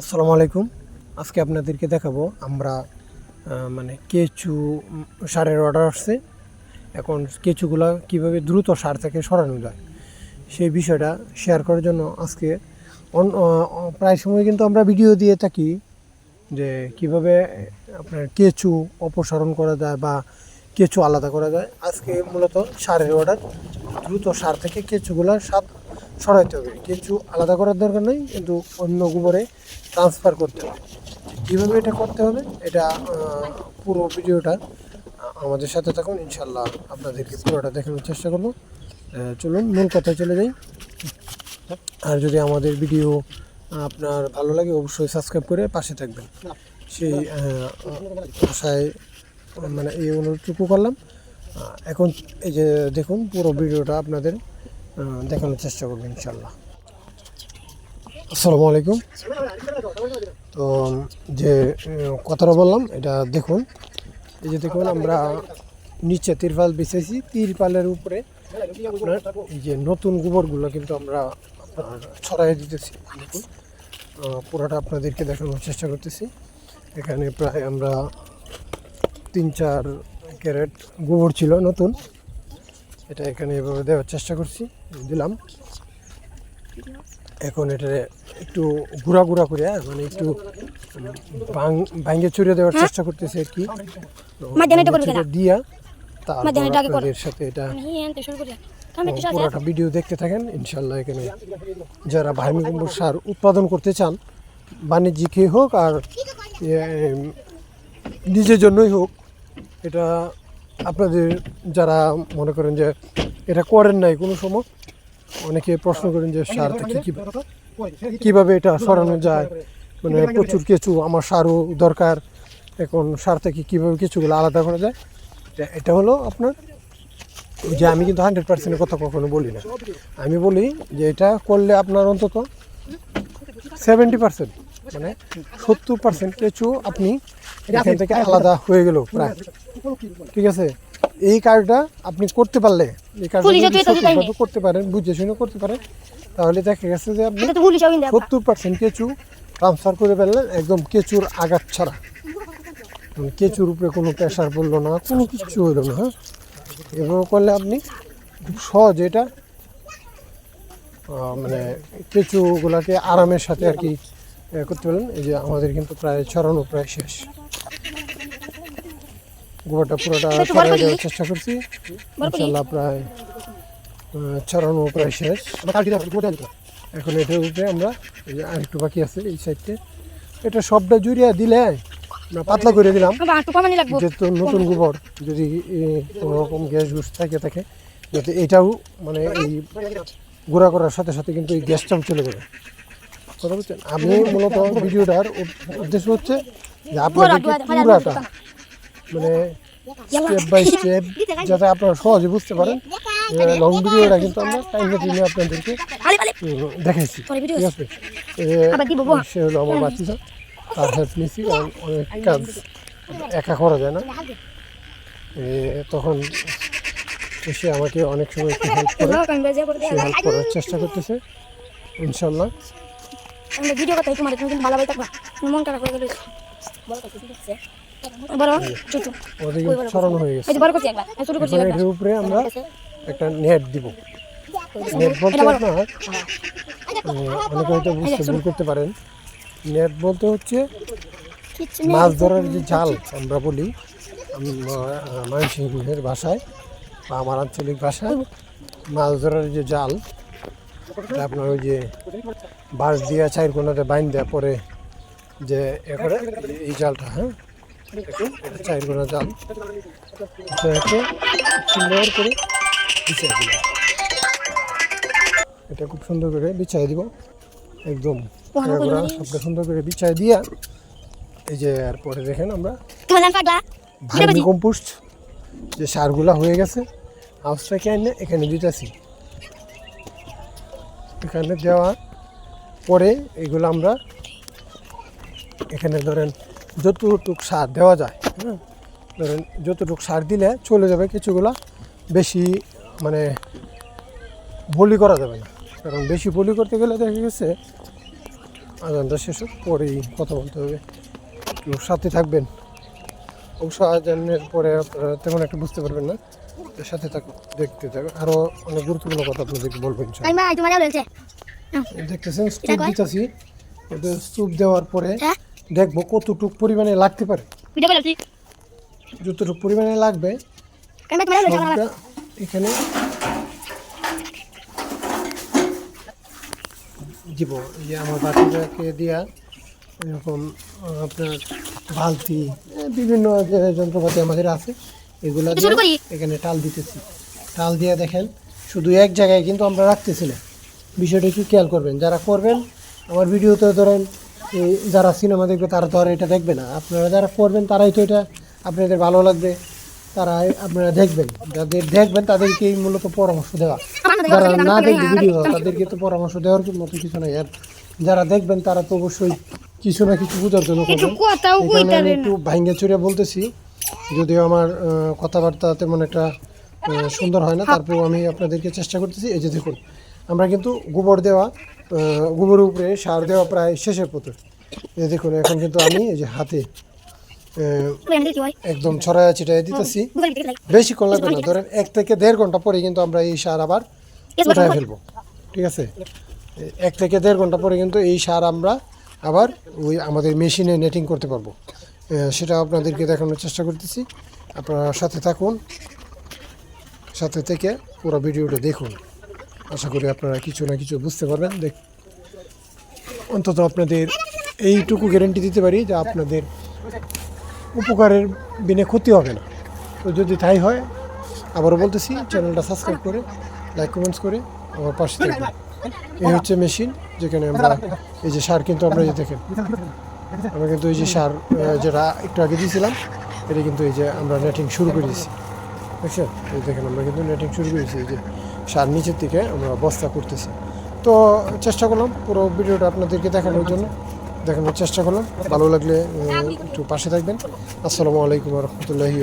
আসসালামু আলাইকুম। আজকে আপনাদেরকে দেখাবো আমরা মানে কেঁচু সারের অর্ডার আসছে। এখন কেঁচুগুলা কীভাবে দ্রুত সার থেকে সরানো যায়, সেই বিষয়টা শেয়ার করার জন্য আজকে প্রায় সময় কিন্তু আমরা ভিডিও দিয়ে থাকি যে কীভাবে আপনার কেঁচু অপসারণ করা যায় বা কেঁচু আলাদা করা যায়। আজকে মূলত সারের অর্ডার দ্রুত সার থেকে কেঁচুগুলা সার সরাইতে হবে। কেঁচু আলাদা করার দরকার নেই, কিন্তু অন্য গোবরে ট্রান্সফার করতে হবে। কীভাবে এটা করতে হবে? এটা পুরো ভিডিওটা আমাদের সাথে থাকুন। ইনশাল্লাহ আপনাদেরকে পুরোটা দেখানোর চেষ্টা করব। চলুন মূল কথায় চলে যাই। আর যদি আমাদের ভিডিও আপনার ভালো লাগে, অবশ্যই সাবস্ক্রাইব করে পাশে থাকবেন। সেই আশায় মানে এই অনুরোধটুকু করলাম। এখন এই যে দেখুন, পুরো ভিডিওটা আপনাদের দেখানোর চেষ্টা করবেন ইনশাল্লাহ আসসালামু আলাইকুম। তো, যে কথাটা বললাম, এটা দেখুন। এই যে দেখুন, আমরা নিচে তিরপাল বিছাইছি তিরপালের উপরে আপনার এই যে নতুন গোবরগুলো কিন্তু আমরা, আপনার ছড়াই দিতেছি। দেখুন পুরোটা আপনাদেরকে দেখানোর চেষ্টা করতেছি। এখানে প্রায় আমরা তিন, চার ক্যারেট গোবর ছিল নতুন। এটা এখানে এভাবে দেওয়ার চেষ্টা করছি। দিলাম। এখন এটা একটু গুঁড়া গুঁড়া করে হ্যাঁ, মানে একটু ভাঙ্গে চুরে দেওয়ার চেষ্টা করতেছে আর কি। দিয়া। আপনাদের সাথে এটা সাথে। পুরোটা ভিডিও দেখতে থাকেন ইনশাল্লাহ এখানে যারা ভার্মি সার উৎপাদন করতে চান বাণিজ্যিকই হোক আর নিজের জন্যই হোক এটা আপনাদের যারা মনে করেন যে এটা করেন নাই কোনো সময় অনেকে প্রশ্ন করেন যে সার থেকে কী কীভাবে এটা সরানো যায়? মানে প্রচুর কিছু আমার সারও দরকার। এখন সার থেকে কীভাবে কিছুগুলো আলাদা করা যায়? এটা- এটা হলো আপনার যে আমি কিন্তু হান্ড্রেড পার্সেন্টের কথা কখনো বলি না। আমি বলি যে এটা করলে আপনার অন্তত সেভেন্টি পার্সেন্ট মানে সত্তর পার্সেন্ট কিছু আপনি এখান থেকে আলাদা হয়ে গেল প্রায়। ঠিক আছে? এই কাজটা আপনি করতে পারলে এই কাজটা করতে পারেন বুঝে শুনে করতে পারেন তাহলে দেখা গেছে যে আপনি সত্তর পার্সেন্ট কেঁচু ট্রান্সফার করে ফেললেন একদম কেঁচুর আঘাত ছাড়া। কেঁচুর উপরে কোনো প্রেশার পড়ল না কোনো কিছু হইল না হ্যাঁ? এভাবে করলে আপনি খুব সহজ এটা মানে কেঁচুগুলাকে আরামের সাথে আর কি করতে পারলেন। এই যে আমাদের কিন্তু প্রায় ছড়ানো প্রায় শেষ। গোবরটা পুরোটা ছড়াই দেওয়ার চেষ্টা করছি। ইনশাল্লাহ প্রায় ছড়ানো প্রায় শেষ। এখন এটার উপরে আমরা এই যে আরেকটু বাকি আছে এই সাইডে। এটা সবটা জুড়িয়ে দিলে না পাতলা করে দিলাম। যেহেতু নতুন গোবর যদি কোনো রকম গ্যাস গুস থাকে থাকে যাতে এটাও মানে এই গুঁড়া করার সাথে সাথে কিন্তু এই গ্যাসটাও চলে যাবে। কথা বুঝছেন আমি মূলত ভিডিওটার উদ্দেশ্য হচ্ছে যে আপনাদেরকে পুরাটা মানে স্টেপ বাই স্টেপ যাতে আপনারা সহজে বুঝতে পারেন। লং ভিডিওটা কিন্তু আমরা টাইমে টাইমে আপনাদেরকে দেখাইছি। ঠিক আছে। সে হলো আমার বাচ্চা। তার হেল্প নিছি কারণ অনেক কাজ একা করা যায় না। তখন সে আমাকে অনেক সময় একটু হেল্প করে। সে হেল্প করার চেষ্টা করতেছে ইনশাল্লাহ। ভিডিও কথা তোমার তুমি কিন্তু ভালো ভাই থাকবা। মন খারাপ করে গেলে বড় ছোট হয়ে এই গেছে। যে বড় করছি একবার। ছোট করছি একবার। এটার উপরে আমরা একটা নেট দিব। নেট বলতে আপনার অনেকে হয়তো বুঝতে ভুল করতে পারেন। নেট বলতে হচ্ছে মাছ ধরার যে জাল আমরা বলি ময়মনসিংহের ভাষায় বা আমার আঞ্চলিক ভাষায় মাছ ধরার যে জাল আপনার ওই যে বাঁশ দিয়া চার কোনাতে বাইন দেওয়া পরে যে এ করে এই জালটা হ্যাঁ? চার কোনা জাল। এটাকে সুন্দর করে বিছাই দিব এটা খুব সুন্দর করে বিছাই দিব। একদম সবটা সুন্দর করে বিছাই দিয়া এই যে এরপরে দেখেন আমরা ভার্মি কম্পোস্ট যে সারগুলা হয়ে গেছে হাউসটাকে এনে এখানে দিতেছি এখানে দেওয়ার পরে এগুলো আমরা এখানে ধরেন যতটুক সার দেওয়া যায় হ্যাঁ? ধরেন যতটুক সার দিলে চলে যাবে কিছুগুলা বেশি মানে বলি করা যাবে না। কারণ বেশি বলি করতে গেলে দেখা গেছে আজানটা শেষ পরেই কথা বলতে হবে। একটু সাথে থাকবেন। অবশ্য আজানের পরে আপনারা তেমন একটা বুঝতে পারবেন না। সাথে থাকুন দেখতে থাকুন আরও অনেক গুরুত্বপূর্ণ কথা আপনাদেরকে বলব ইনশাআল্লাহ। টাইম ভাই তোমার বলছে। দেখতেছেন স্তূপ দিতেছি। স্তূপ দেওয়ার পরে হ্যাঁ? দেখব কতটুক পরিমাণে লাগতে পারে। যতটুকু পরিমাণে লাগবে এখানে দিব। এই যে আমার বাচ্চাটাকে দিয়া এরকম আপনার বালতি বিভিন্ন যন্ত্রপাতি আমাদের আছে এগুলো দিয়ে এখানে টাল দিতেছি। টাল দিয়ে দেখেন শুধু এক জায়গায় কিন্তু আমরা রাখতেছি না। বিষয়টা একটু খেয়াল করবেন। যারা করবেন আমার ভিডিওতে ধরেন এই যারা সিনেমা দেখবে তারা তো আর এটা দেখবে না। আপনারা যারা করবেন তারাই তো এটা আপনাদের ভালো লাগবে তারা আপনারা দেখবেন। যাদের দেখবেন তাদেরকেই মূলত পরামর্শ দেওয়া। যারা না দেখবে ভিডিও তাদেরকে তো পরামর্শ দেওয়ার মতো কিছু নাই। আর যারা দেখবেন তারা তো অবশ্যই কিছু না কিছু বোঝার জন্য করবেন। আমি একটু ভাঙ্গে চুরে বলতেছি যদিও আমার কথাবার্তা তেমন একটা সুন্দর হয় না তারপর আমি আপনাদেরকে চেষ্টা করতেছি এই যে দেখুন আমরা কিন্তু গোবর দেওয়া আহ, গোবরের উপরে সার দেওয়া প্রায় শেষের পথে। এই দেখুন এখন কিন্তু আমি এই যে হাতে একদম ছড়ায় ছিটায় দিতেছি। বেশিক্ষণ লাগবে না ধরেন এক থেকে দেড় ঘণ্টা পরে কিন্তু আমরা এই সার আবার উঠায় ফেলব। ঠিক আছে? এক থেকে দেড় ঘণ্টা পরে কিন্তু এই সার আমরা আবার ওই আমাদের মেশিনে নেটিং করতে পারব। সেটা আপনাদেরকে দেখানোর চেষ্টা করতেছি। আপনারা সাথে থাকুন সাথে থেকে পুরো ভিডিওটা দেখুন। আশা করি আপনারা কিছু না কিছু বুঝতে পারবেন। দেখ, অন্তত আপনাদের এইটুকু গ্যারেন্টি দিতে পারি যে আপনাদের উপকারের বিনে ক্ষতি হবে না। তো যদি তাই হয়, আবারও বলতেছি চ্যানেলটা সাবস্ক্রাইব করে লাইক কমেন্টস করে আমার পাশে থাকবেন। এই হচ্ছে মেশিন যেখানে আমরা এই যে সার কিন্তু আমরা যে দেখেন, আমরা কিন্তু এই যে সার যেটা একটু আগে দিয়েছিলাম, এটা কিন্তু এই যে আমরা নেটিং শুরু করে দিয়েছি। দেখছেন? এই দেখেন, আমরা কিন্তু নেটিং শুরু করেছি এই যে সার নিচের দিকে আমরা বস্তা করতেছি। তো চেষ্টা করলাম পুরো ভিডিওটা আপনাদেরকে দেখানোর জন্য। দেখানোর চেষ্টা করলাম। ভালো লাগলে একটু পাশে থাকবেন। আসসালামু আলাইকুম রহমতুল্লাহি